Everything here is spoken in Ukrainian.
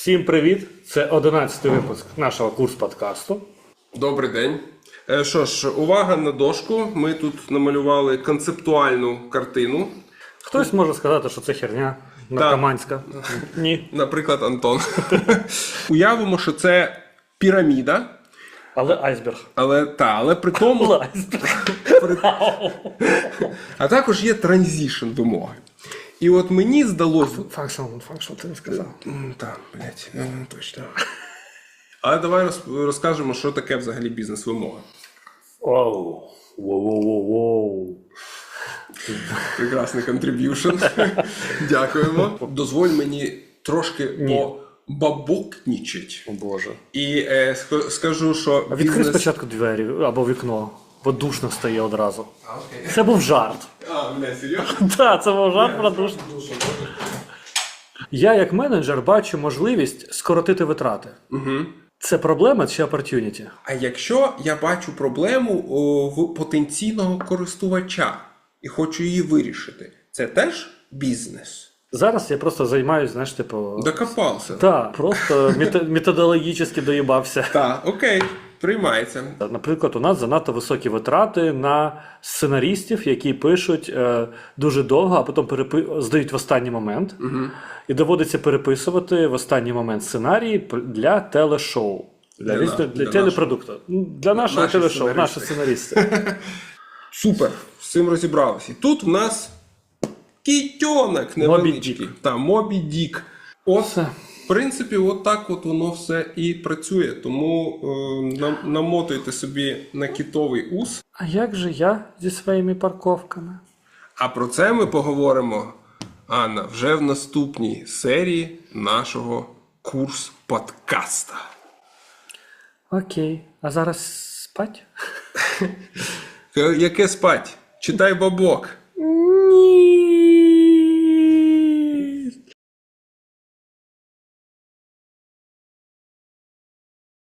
Всім привіт! Це 11 випуск нашого курс подкасту. Добрий день. Е, Що ж, увага на дошку. Ми тут намалювали концептуальну картину. Хтось може сказати, що це херня наркоманська. Ні. Наприклад, Антон. Уявимо, що це піраміда, Але айсберг. але та, але при тому, Але айсберг. а також є транзішн вимоги. І от мені здалося. Фанкшн, фанкшн, ти не сказав. Так, блядь, е, точно. Але давай роз- розкажемо, що таке взагалі бізнес-вимога. Оу. Воу-воу-воу-воу. Прекрасний контриб'юшн. Дякуємо. Дозволь мені трошки побабокнічить. О боже. І е, ск- скажу, що Відкрий бізнес... спочатку двері або вікно, бо душно стає одразу. А, окей. Це був жарт. А, бля, серйозно? Так, це був жарт про душно. Я, як менеджер, бачу можливість скоротити витрати. Угу. Це проблема чи opportunity? А якщо я бачу проблему о, в потенційного користувача і хочу її вирішити, це теж бізнес. Зараз я просто займаюся, знаєш, типу. Докопався. Так, просто методологічно доїбався. Так, окей, приймається. Наприклад, у нас занадто високі витрати на сценарістів, які пишуть е, дуже довго, а потім перепи... здають в останній момент. Угу. І доводиться переписувати в останній момент сценарії для телешоу. Для, Для для, для телепродукту. Для нашого Наші телешоу, сценаристи. наші сценарісти. Супер, з цим розібралися. І тут в нас кітьонок невеличкий. Дік. Та, Мобі Дік. В принципі, от так от воно все і працює. Тому е, нам- намотуйте собі на кітовий ус. А як же я зі своїми парковками? А про це ми поговоримо, Анна, вже в наступній серії нашого курс подкаста. Окей. А зараз спать? Яке спать? Читай бабок.